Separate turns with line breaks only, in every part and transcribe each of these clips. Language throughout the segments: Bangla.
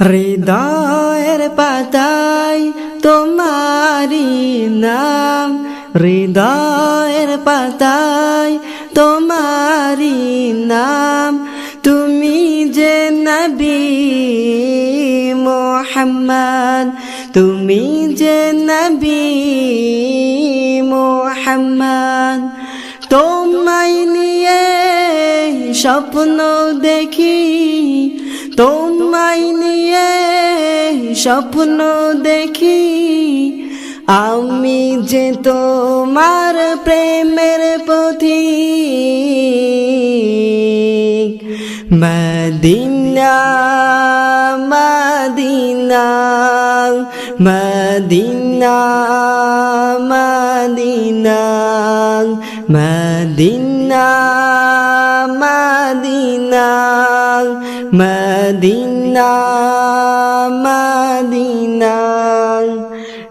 হৃদয়ের পাতায় তোমারি নাম। হৃদয়ের পাতায় তোমারি নাম। তুমি যে নবী মোহাম্মদ, তুমি যে নবী মোহাম্মদ। তোমায় নিয়ে স্বপ্ন দেখি তোমায় নিয়ে স্বপ্ন দেখি। আমি যে তোমার প্রেমের পথি Medina Medina Medina Medina Medina Medina Medina Medina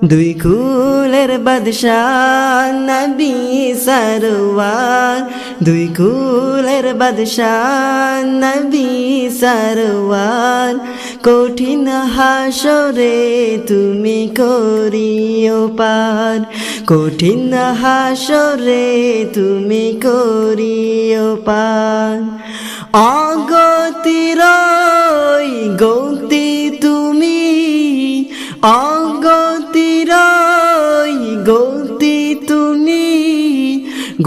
দুই কুলের বাদশাহ নবী সরওয়ার। দুই কুলের বাদশাহ নবী সরওয়ার। কঠিন হাসরে তুমি করিও পার। কঠিন হাসরে তুমি করিও পার। অগতির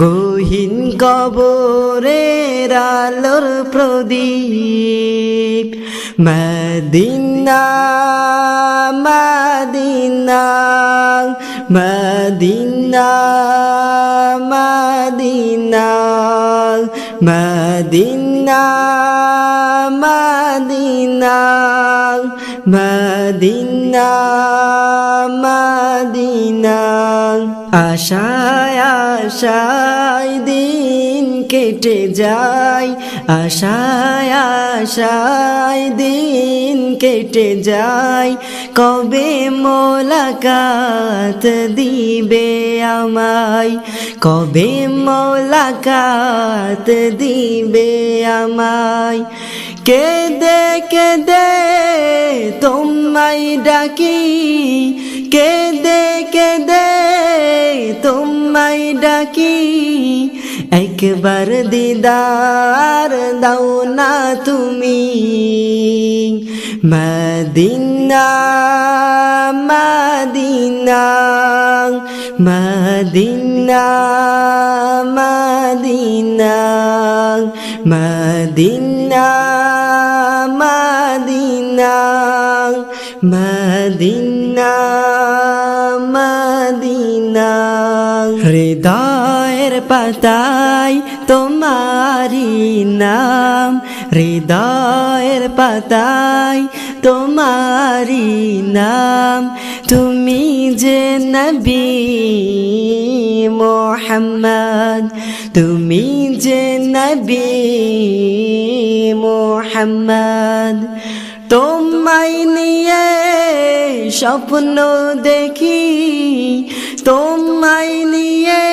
গহীন কবরের আলোর প্রদীপ। Medina Medina Medina Medina Medina Medina Medina Medina. আশায় আশায় দিন কেটে যায়। আশায় আশায় দিন কেটে যায়। কবে মোলাকাত দিবে আমায়? কবে মোলাকাত দিবে আমায়? কেদে কেদে তোমায় ডাকি কেদে কেদে তোমায় ডাকি। একবার দিদার দাও না তুমি। Medina Medina Medina Medina Medina. Medina. হৃদয়ের পাতায় তোমারি নাম। হৃদয়ের পাতায় তোমারি নাম। তুমি যে নবী মোহাম্মদ, তুমি যে নবী মোহাম্মদ। তোমায় নিয়ে স্বপ্ন দেখি তোমায় নিয়ে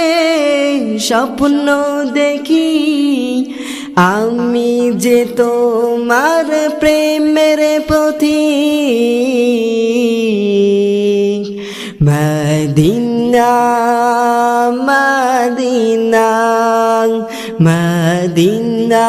স্বপ্ন দেখি। আমি যে তোমার প্রেমের পথি Medina Medina Medina.